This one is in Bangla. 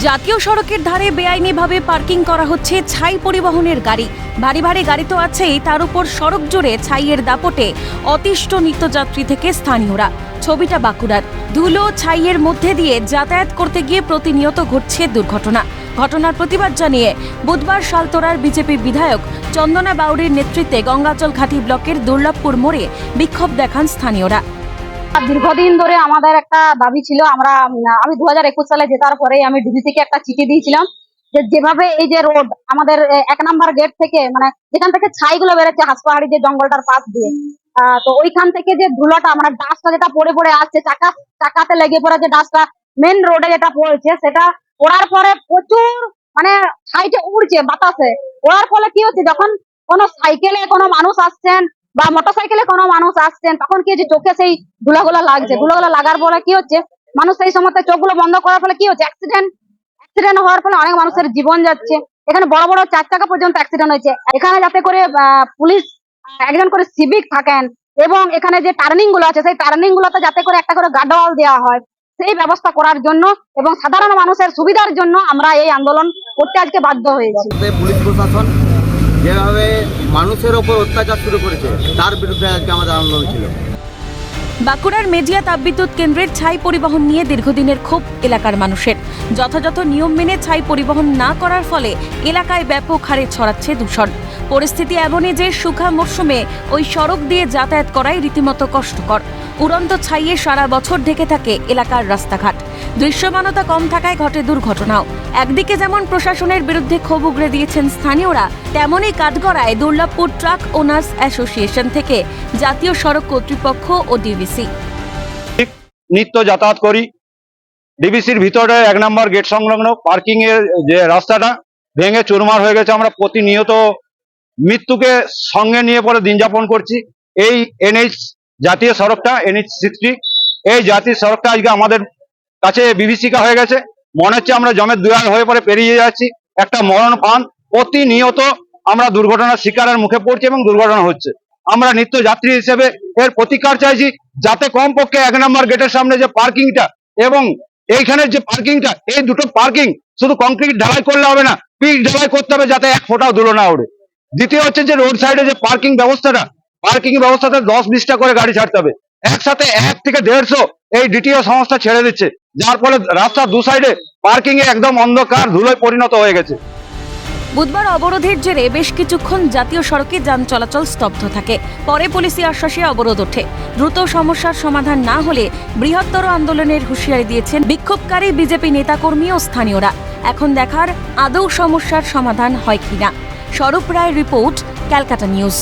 জাতীয় সড়কের ধারে বেআইনিভাবে পার্কিং করা হচ্ছে ছাই পরিবহনের গাড়ি। ভারী ভারী গাড়ি তো আছেই, তার উপর সড়ক জুড়ে ছাইয়ের দাপটে অতিষ্ঠ নিত্যযাত্রী থেকে স্থানীয়রা। ছবিটা বাঁকুড়ার। ধুলো ছাইয়ের মধ্যে দিয়ে যাতায়াত করতে গিয়ে প্রতিনিয়ত ঘটছে দুর্ঘটনা। ঘটনার প্রতিবাদ জানিয়ে বুধবার সালতোরার বিজেপি বিধায়ক চন্দনা বাউরির নেতৃত্বে গঙ্গাচল ঘাটি ব্লকের দুর্লভপুর মোড়ে বিক্ষোভ দেখান স্থানীয়রা। দীর্ঘদিন ধরে আমাদের একটা দাবি ছিল, আমরা, আমি দু হাজার একুশ সালে জেতার পরে আমি ডিবিসি কে একটা চিঠি দিয়েছিলাম যে যেভাবে এই যে রোড, আমাদের এক নাম্বার গেট থেকে মানে যেখান থেকে ছাইগুলো বেরোচ্ছে, হাসপাহাড়ি যে জঙ্গলটার পাশ দিয়ে তো ওইখান থেকে যে ধুলোটা মানে ডাস্টটা যেটা পড়ে পড়ে আসছে, চাকা, চাকাতে লেগে পড়ে যে ডাস্টটা মেন রোডে যেটা পড়েছে, সেটা পড়ার পরে প্রচুর মানে ছাইটে উড়ছে বাতাসে। ওড়ার ফলে কি হচ্ছে, যখন কোনো সাইকেলে কোনো মানুষ আসছেন বা মোটর সাইকেলে কোনো মানুষ আসছেন, তখন কি হচ্ছে চোখে সেই ধুলাগুলো লাগছে? ধুলাগুলো লাগার পরে কি হচ্ছে? মানুষ সেই সময় চোখগুলো বন্ধ করার ফলে কি হচ্ছে? অ্যাক্সিডেন্ট অ্যাক্সিডেন্ট হওয়ার ফলে অনেক মানুষের জীবন যাচ্ছে। এখানে বড় বড় চার চাকা পর্যন্ত অ্যাক্সিডেন্ট হয়েছে। এখানে যাতে করে পুলিশ একজন করে সিভিক থাকেন এবং এখানে যে টার্নিংগুলো আছে, সেই টার্নিং গুলোতে যাতে করে একটা করে গার্ডওয়াল দেওয়া হয়, সেই ব্যবস্থা করার জন্য এবং সাধারণ মানুষের সুবিধার জন্য আমরা এই আন্দোলন করতে আজকে বাধ্য হয়েছি। পুলিশ প্রশাসন যেভাবে মানুষের ওপর অত্যাচার শুরু করেছে, তার বিরুদ্ধে আজকে আমাদের আন্দোলন ছিল। বাঁকুড়ার মেজিয়া তাপবিদ্যুৎ কেন্দ্রের ছাই পরিবহন নিয়ে দীর্ঘদিনের ক্ষোভ এলাকার মানুষের। যথাযথ নিয়ম মেনে ছাই পরিবহন না করার ফলে এলাকায় ব্যাপক হারে ছড়াচ্ছে দূষণ। পরিস্থিতি এমনই যে সুখা মরশুমে ওই সড়ক দিয়ে যাতায়াত করাই রীতিমতো কষ্টকর। উড়ন্ত ছাইয়ে সারা বছর ঢেকে থাকে এলাকার রাস্তাঘাট। দৃশ্যমানতা কম থাকায় ঘটে দুর্ঘটনাও। একদিকে যেমন প্রশাসনের বিরুদ্ধে ক্ষোভ উগড়ে দিয়েছেন স্থানীয়রা, তেমনই কাঠগড়ায় দুর্লভপুর ট্রাক ওনার্স অ্যাসোসিয়েশন থেকে জাতীয় সড়ক কর্তৃপক্ষ ও ডিভিসি নিত্য যাতায়াত করি। ডিবিসির ভিতরে এক নম্বর গেট সংলগ্ন পার্কিং এর যে রাস্তাটা, ভেঙে চুরমার হয়ে গেছে। আমরা প্রতিনিয়ত মৃত্যুকে সঙ্গে নিয়ে পরে দিন যাপন করছি। এই এনএইচ জাতীয় সড়কটা, এনএইচ সিক্সটি, এই জাতীয় সড়কটা আজকে আমাদের কাছে বিভীষিকা হয়ে গেছে। মনে হচ্ছে আমরা জমের দুয়ার হয়ে পরে পেরিয়ে যাচ্ছি। একটা মরণ ফান প্রতিনিয়ত আমরা দুর্ঘটনার শিকারের মুখে পড়ছি এবং দুর্ঘটনা হচ্ছে। আমরা নিত্য যাত্রী হিসেবে এর প্রতিকার চাইছি যাতে কমপক্ষে এক নম্বর গেটের সামনে যে পার্কিংটা এবং এইখানের যে পার্কিংটা, এই দুটো পার্কিং শুধু কংক্রিট ঢালাই করলে হবে না, পিচ ঢালাই করতে হবে যাতে এক ফোঁটাও ধুলো না ওড়ে। দ্বিতীয় হচ্ছে যে রোড সাইডে যে পার্কিং ব্যবস্থাটা পার্কিং ব্যবস্থাতে দশ বিশটা করে গাড়ি ছাড়তে হবে। একসাথে এক থেকে দেড়শো এই ডিটিও সংস্থা ছেড়ে দিচ্ছে। যার ফলে রাস্তার দু সাইডে পার্কিং এ একদম অন্ধকার, ধুলোয় পরিণত হয়ে গেছে। বুধবার অবরোধের জেরে বেশ কিছুক্ষণ জাতীয় সড়কে যান চলাচল স্তব্ধ থাকে। পরে পুলিশি আশ্বাসে অবরোধ ওঠে। দ্রুত সমস্যার সমাধান না হলে বৃহত্তর আন্দোলনের হুঁশিয়ারি দিয়েছেন বিক্ষোভকারী বিজেপি নেতাকর্মী ও স্থানীয়রা। এখন দেখার আদৌ সমস্যার সমাধান হয় কিনা। স্বরূপ রায় রিপোর্ট ক্যালকাটা নিউজ।